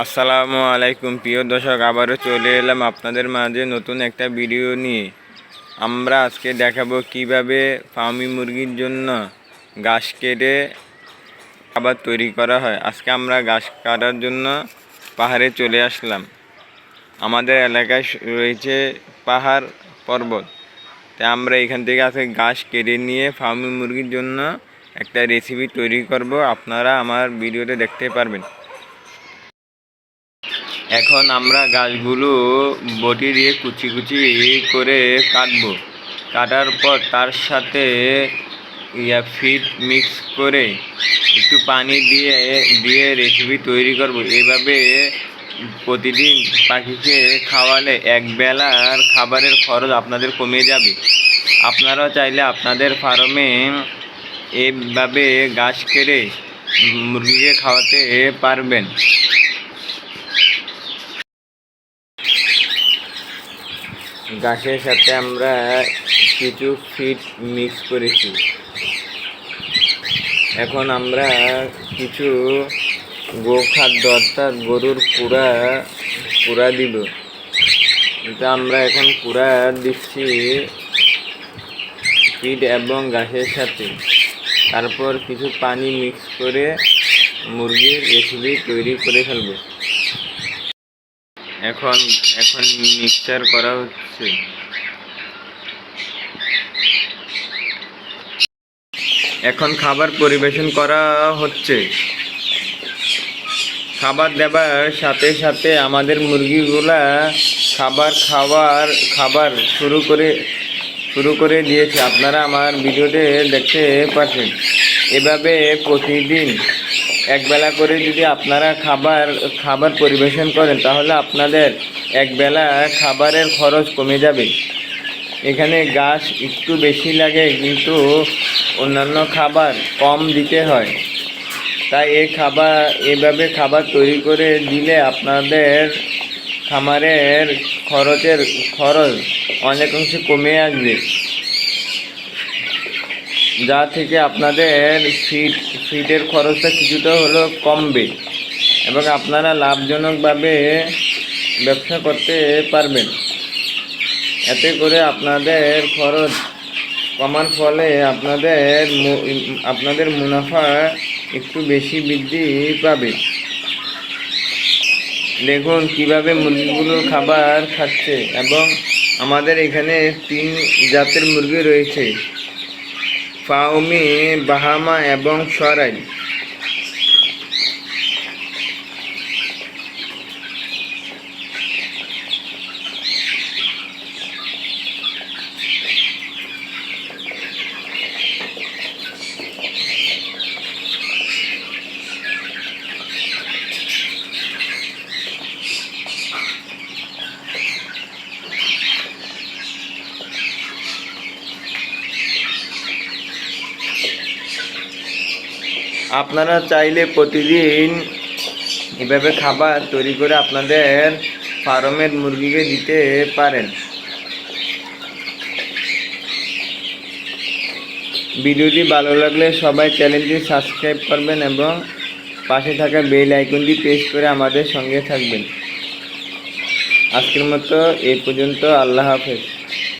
আসসালামু আলাইকুম, প্রিয় দর্শক, আবারও চলে এলাম আপনাদের মাঝে নতুন একটা ভিডিও নিয়ে। আমরা আজকে দেখাবো কীভাবে ফার্মি মুরগির জন্য ঘাস কেটে খাবার তৈরি করা হয়। আজকে আমরা ঘাস কাটার জন্য পাহাড়ে চলে আসলাম। আমাদের এলাকায় রয়েছে পাহাড় পর্বত। তাই আমরা এখান থেকে আজকে ঘাস কেটে নিয়ে ফার্মি মুরগির জন্য একটা রেসিপি তৈরি করব। আপনারা আমার ভিডিওতে দেখতে পারবেন। এখন আমরা গাছগুলো বটি দিয়ে কুচি কুচি করে কাটবো। কাটার পর তার সাথে ইয়া ফিড মিক্স করে একটু পানি দিয়ে দিয়ে রেসিপি তৈরি করব। এভাবে প্রতিদিন পাখিকে খাওয়ালে এক বেলার খাবারের খরচ আপনাদের কমে যাবে। আপনারাও চাইলে আপনাদের ফার্মে এইভাবে গাছ কেড়ে মুরগিকে খাওয়াতে পারবেন। ঘাসের সাথে আমরা কিছু ফিড মিক্স করেছি। এখন আমরা কিছু গোখাদ্য অর্থাৎ গরুর কুড়া কুড়া দিব। এটা আমরা এখন কুড়া দিচ্ছি ফিড এবং ঘাসের সাথে। তারপর কিছু পানি মিক্স করে মুরগির রেসিপি তৈরি করে ফেলব। এখন এখন মিক্সচার করা হচ্ছে। এখন খাবার পরিবেশন করা হচ্ছে। খাবার দেবার সাথে সাথে আমাদের মুরগিগুলা খাবার খাওয়ার, খাবার শুরু করে শুরু করে দিয়েছে। আপনারা আমার ভিডিওতে দেখতে পাচ্ছেন এভাবে প্রতিদিন একবেলা করে যদি আপনারা খাবার খাবার পরিবেশন করেন, তাহলে আপনাদের একবেলা খাবারের খরচ কমে যাবে। এখানে গাছ একটু বেশি লাগে, কিন্তু অন্যান্য খাবার কম দিতে হয়। তাই এই খাবার এভাবে খাবার তৈরি করে দিলে আপনাদের খামারের খরচের খরচ অনেক অংশে কমে আসবে। যা থেকে আপনাদের ফিট ফিটের খরচটা কিছুটা হলেও কমবে এবং আপনারা লাভজনকভাবে ব্যবসা করতে পারবেন। এতে করে আপনাদের খরচ কমার ফলে আপনাদের আপনাদের মুনাফা একটু বেশি বৃদ্ধি পাবে। দেখুন কীভাবে মুরগিগুলো খাবার খাচ্ছে এবং আমাদের এখানে তিন জাতের মুরগি রয়েছে। ফাউমি বাহামা এবং সরাই আপনারা চাইলে প্রতিদিন এভাবে খাবার তৈরি করে আপনাদের ফার্মের মুরগিকে দিতে পারেন। ভিডিওটি ভালো লাগলে সবাই চ্যানেলটি সাবস্ক্রাইব করবেন এবং পাশে থাকা বেল আইকনটি প্রেস করে আমাদের সঙ্গে থাকবেন। আজকের মতো এই পর্যন্ত, আল্লাহ হাফেজ।